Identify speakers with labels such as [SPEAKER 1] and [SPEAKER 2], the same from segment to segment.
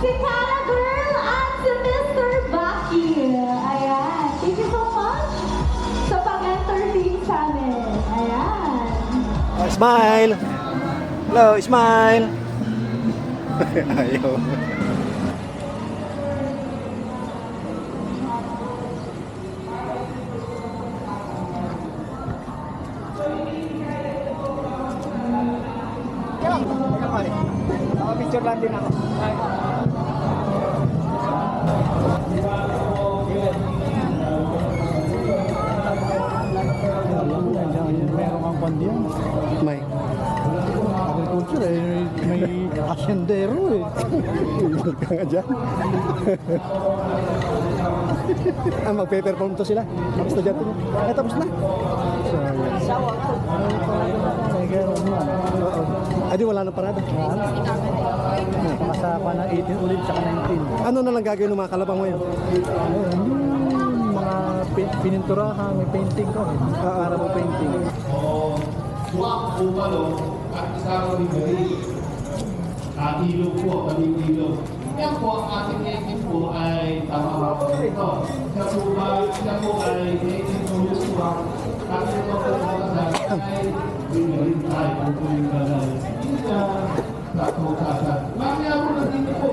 [SPEAKER 1] si Cara Girl at Mr. Bucky. Ayan. Thank you so much sa pag-entertain sa amin. Ayan.
[SPEAKER 2] Smile! Hello, smile! Ayaw.
[SPEAKER 3] Picture lang din ako. Meron kang pandiyan.
[SPEAKER 2] May.
[SPEAKER 3] Agriculture eh, may asyendero eh.
[SPEAKER 2] Huwag ka nga dyan. ah, magpe-perform to sila. Tapos na dyan. Eh, tapos na.
[SPEAKER 3] Kaya ano yan.
[SPEAKER 2] Ah, di wala na parada.
[SPEAKER 3] Makasapa ng 18 ulit tsaka 19.
[SPEAKER 2] Ano na lang gagawin ng mga kalabang ngayon?
[SPEAKER 3] Ayun, yung mga pin- pininturahan, may painting ko. Para mo painting.
[SPEAKER 4] Swak po palo at kasama ni Bali. At ilog po, kaling ilog. Yan po ang ating native po ay tama po ito. Siya po ba, siya po ay native po yung swak. At ito po po ay binarin tayo po yung galay. Hindi siya sa tumasasan. Mamaya po nandito po,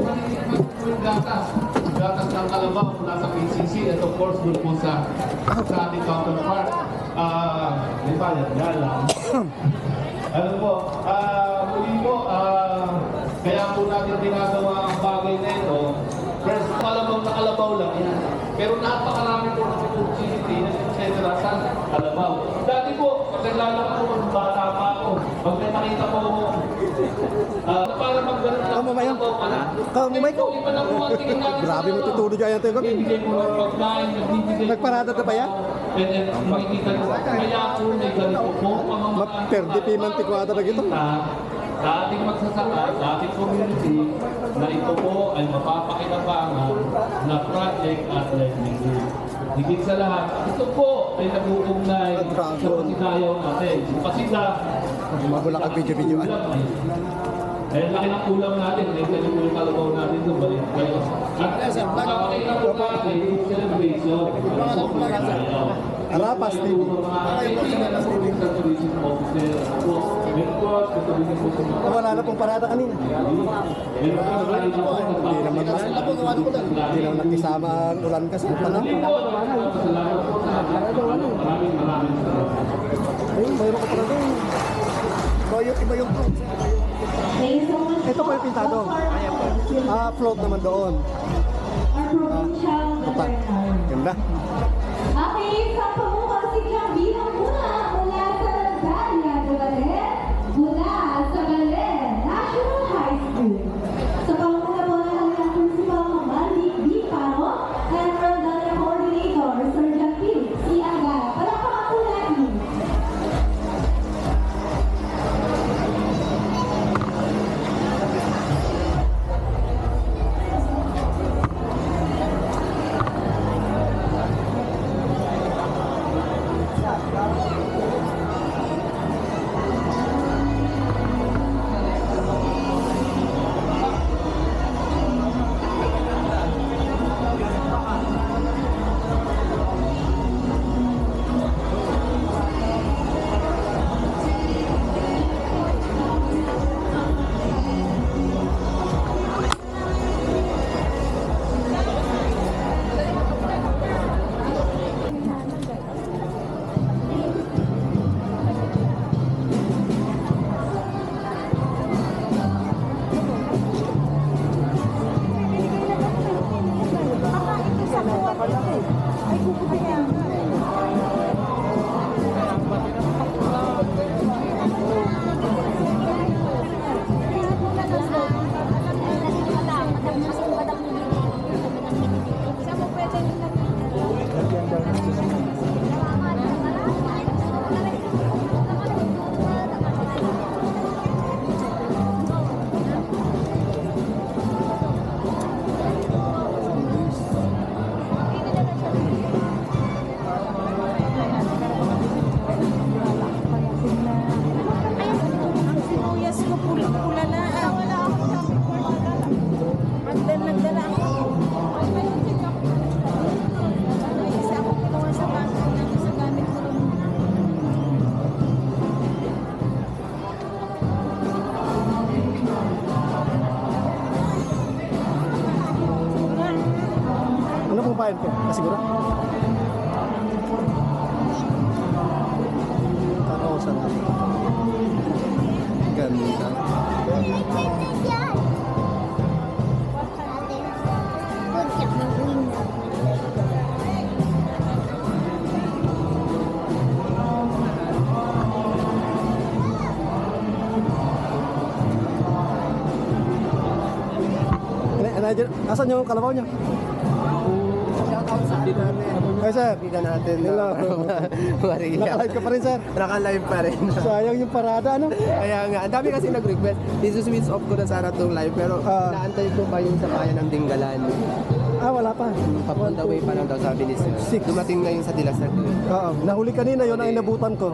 [SPEAKER 4] yung gatas. Gatas ng kalabaw nasa PCC. And of course, doon po sa, sa ating counterpart. Ah, di ba, yan, yan lang. Ano po, ah, po, ah, kaya po natin ginagawa ang bagay na ito. First, malamang na kalabaw lang yan. Pero napakarami po ng opportunity na etc. sa kalabaw. Dati po, pagkalala ko po, bata pa ako. Pag may nakita po ako, ah, para magganap ng
[SPEAKER 2] Kamamay yan.
[SPEAKER 4] kalabaw ka na.
[SPEAKER 2] Kamamay ko.
[SPEAKER 4] Hindi pa na po ang tingin natin sa
[SPEAKER 2] Grabe mo
[SPEAKER 4] ng pagkain, nagbibigay
[SPEAKER 2] Nagparada na ba
[SPEAKER 4] then, makikita nyo, kaya po may ganito po.
[SPEAKER 2] Maperdi na.
[SPEAKER 4] Sa ating magsasaka, sa ating community, na ito po ay mapapakinabangan na project at livelihood. Higit sa lahat, ito po ay nag-uugnay sa pasinayaw natin. Yung pasida,
[SPEAKER 2] Mabulakag video-videoan.
[SPEAKER 4] kulang ay. Eh, laki ng kulang natin. Eh, kaya po yung kalabaw natin doon. Balik kayo. At mapapakita po natin yung celebration. Ang pasinayaw.
[SPEAKER 2] Arapas TV. Wala na pong parada kanina. Hindi naman na. Hindi naman nakisama ang ulan kasi. Panahon. Ayun, mayroon ko pala doon. So, yung iba yung Ito po yung pintado. Ah, float naman doon.
[SPEAKER 1] Our provincial governor.
[SPEAKER 2] Ganda. Ano bayad ko? Kasiguro? Karosa na. Ganda. Ano, ano, dyan? Asan yung kalabaw niya? Ay, sir.
[SPEAKER 5] Kaibigan natin.
[SPEAKER 2] Hello.
[SPEAKER 5] Maria.
[SPEAKER 2] Naka-live ka pa rin, sir.
[SPEAKER 5] Naka-live pa rin.
[SPEAKER 2] Sayang yung parada, ano?
[SPEAKER 5] Kaya nga, ang dami kasi nag-request. Isi-switch off ko na sana itong live, pero
[SPEAKER 2] Ah.
[SPEAKER 5] inaantay ko pa yung sa bayan ng Dinggalan.
[SPEAKER 2] Ah, wala pa.
[SPEAKER 5] Papunta way pa lang daw sabi ni Sir.
[SPEAKER 2] Six.
[SPEAKER 5] Dumating ngayon sa Dilasag.
[SPEAKER 2] Oo. Nahuli kanina, yun ang inabutan ko.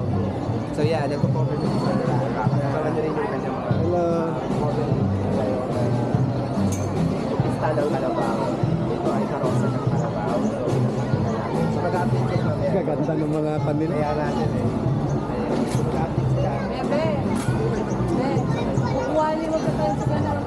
[SPEAKER 5] So yeah, nagpo-cover na siya. Kakasama niya rin yung kanyang mga
[SPEAKER 2] Hello.
[SPEAKER 5] cover. Pista ng Kalabaw.
[SPEAKER 2] Gaganda ng mga panila.
[SPEAKER 5] Kaya natin eh.
[SPEAKER 6] Bebe! Bebe! Kukuha ka tayo sa kanal.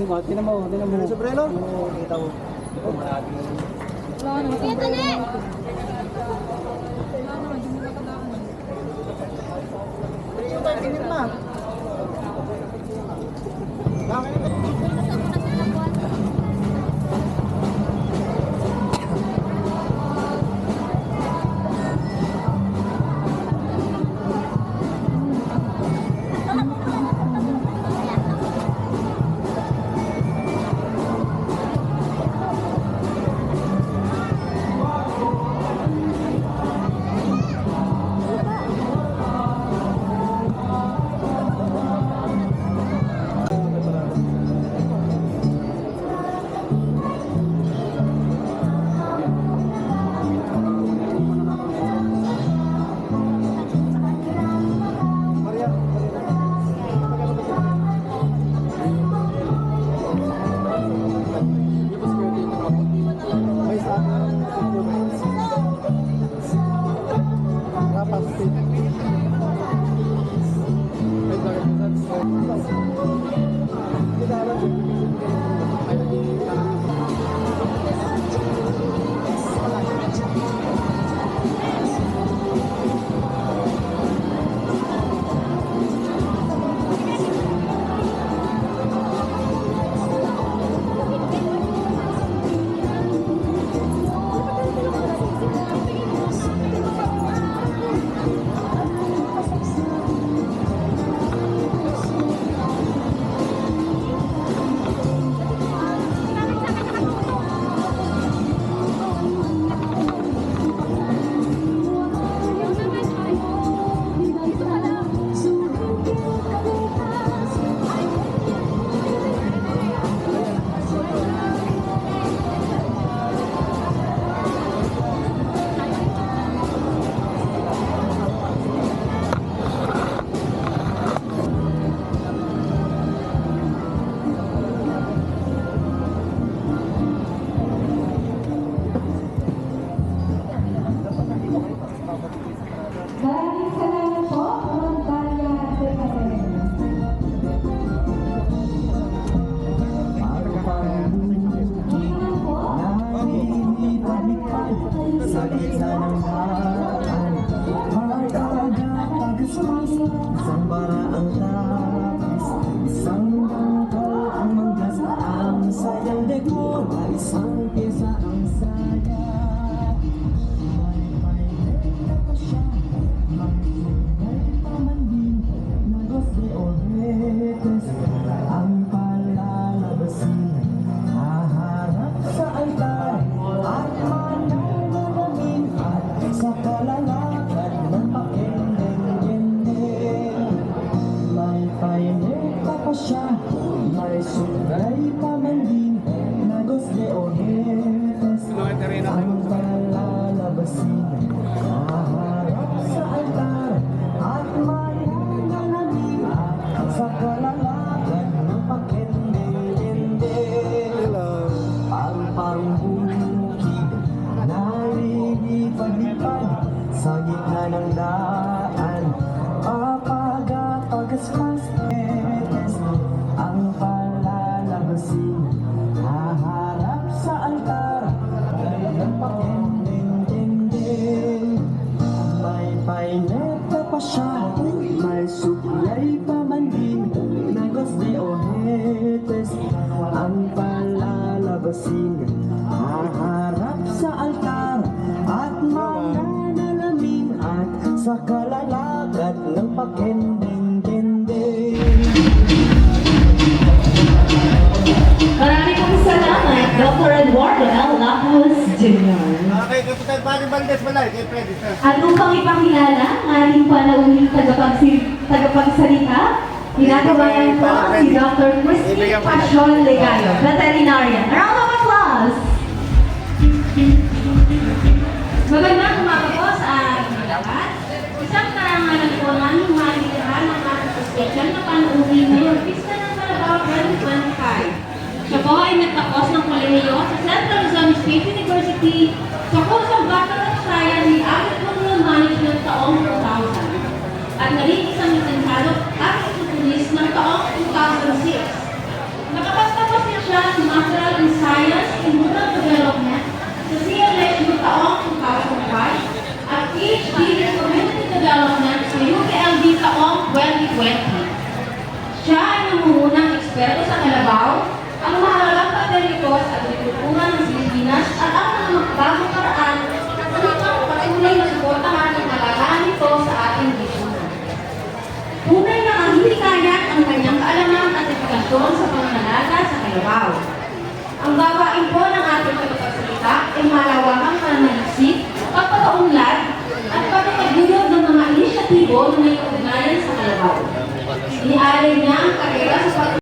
[SPEAKER 3] Maraming mga, tinan mo, tinan mo.
[SPEAKER 2] May sombrero.
[SPEAKER 3] Kita mo. Maraming.
[SPEAKER 7] pasig Haharap
[SPEAKER 8] sa altar At mananalamin At sa kalalagat ng pakending-kending
[SPEAKER 1] Maraming kong salamat, Dr. Eduardo L. Lacus Jr.
[SPEAKER 2] Okay, Kapitan Barry Valdez Balay, kay Freddy, sir.
[SPEAKER 1] At upang ipakilala ang ating panauling tagapagsalita, ginagawa po si Dr. Christine Pasion Legayo, veterinarian. A round of applause!
[SPEAKER 9] Magandang umaga po sa ating lahat. Isang karangalan po namin malighan ng ating special na panuwi ngayong Pista ng Carabao 2025. Siya po ay nagtapos ng kolehiyo sa Central Luzon State University sa kursong Bachelor of Science in Agricultural Management taong 2000 at naging isang lisensyado at estudyis ng taong 2006. Nakapagtapos niya siya ng Master in Science in Rural Development sa CLSU taong 2005 at PhD in Community Development sa UKLB taong 2020. Siya ay nangungunang eksperto sa Calabao, ang mahalagang agrikultura ng Pilipinas at ang mga makabagong paraan upang patuloy na suportahan ang alagaan nito sa ating lipunan. Tunay na ang hindi ang kanyang kaalaman at edukasyon sa pangangalaga sa Calabao. Ang gawain po ng ating tagapagsalita ay malawakang pananalisik, pagpataunlad, at pagkakagulog ng mga inisyatibo na may kaugnayan sa Calabao. Inialay niya ang karera sa